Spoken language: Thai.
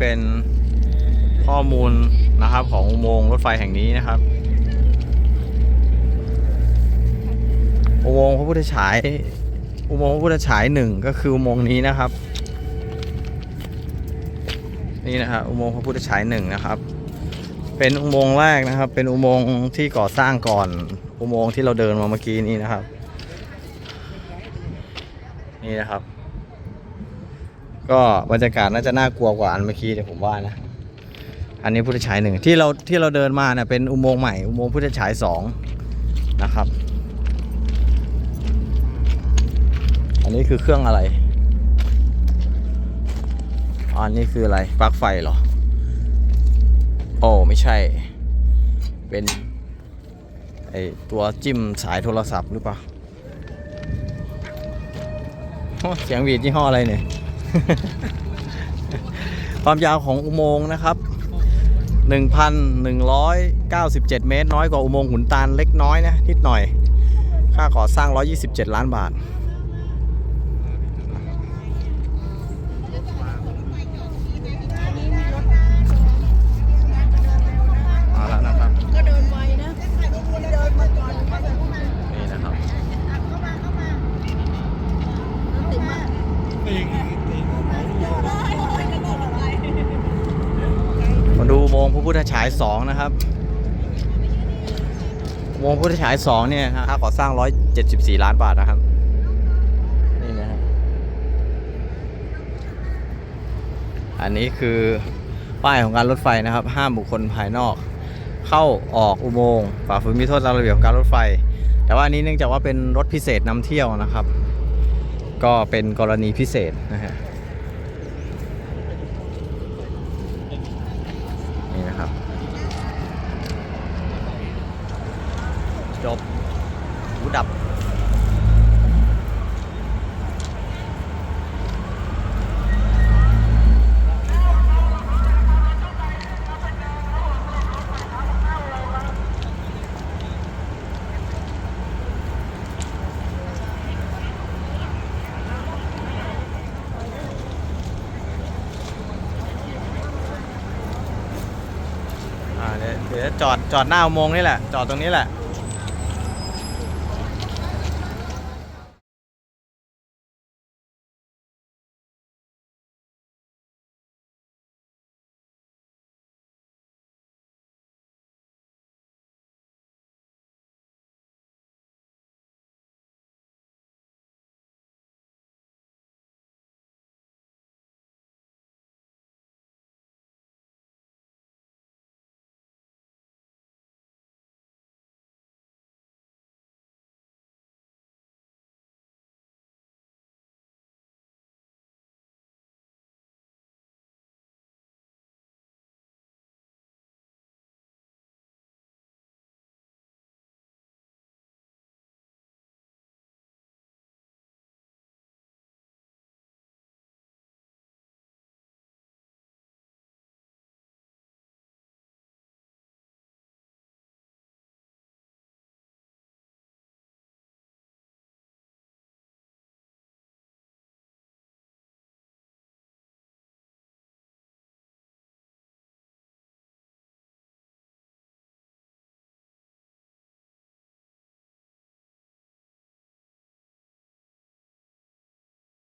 เป็นข้อมูลนะครับของอุโมงค์รถไฟแห่งนี้นะครับ อุโมงค์พระพุทธฉาย อุโมงค์พระพุทธฉายหนึ่งก็คืออุโมงค์นี้นะครับ นี่นะครับอุโมงค์พระพุทธฉายหนึ่งนะครับ เป็นอุโมงค์แรกนะครับ เป็นอุโมงค์ที่ก่อสร้างก่อนอุโมงค์ที่เราเดินมาเมื่อกี้นี้นะครับ นี่นะครับ ก็บรรยากาศน่าจะน่ากลัวกว่าอันเมื่อกี้เดี๋ยวผมว่านะ อันนี้พุทธฉายหนึ่งที่เราที่เราเดินมาเนี่ยเป็นอุโมงค์ใหม่อุโมงค์พุทธฉายสองนะครับ อันนี้คือเครื่องอะไร อันนี้คืออะไรปลั๊กไฟเหรอ โอ้ไม่ใช่ เป็นไอตัวจิ้มสายโทรศัพท์หรือเปล่าเสียงหวีดยี่ห้ออะไรเนี่ย ความยาวของอุโมงค์นะครับ 1,197 เมตร น้อยกว่าอุโมงค์ขุนตาลเล็กน้อยนะนิดหน่อย ค่าก่อสร้าง 127 ล้านบาท เอาแล้วนะครับ ก็เดินไวนะเดินมาก่อนเข้าไปข้างใน นี่นะครับ เข้ามาเข้ามาติดมา มาดูอุโมงค์ พระพุทธฉาย2นะครับอุโมงพุทธฉาย2เนี่ยค่าก่อสร้าง174ล้านบาทนะครับนี่นะฮะอันนี้คือป้ายของการรถไฟนะครับ ห้ามบุคคลภายนอก เข้าออกอุโมงค์ฝ่าฝืนมีโทษตามระเบียบของการรถไฟ แต่ว่าอันนี้เนื่องจากว่าเป็นรถพิเศษนำเที่ยวนะครับ ก็เป็นกรณีพิเศษนะฮะ นี่นะครับ จบหูดับ อ่า เดี๋ยวจอดจอดหน้าอุโมงค์นี่แหละ จอดตรงนี้แหละ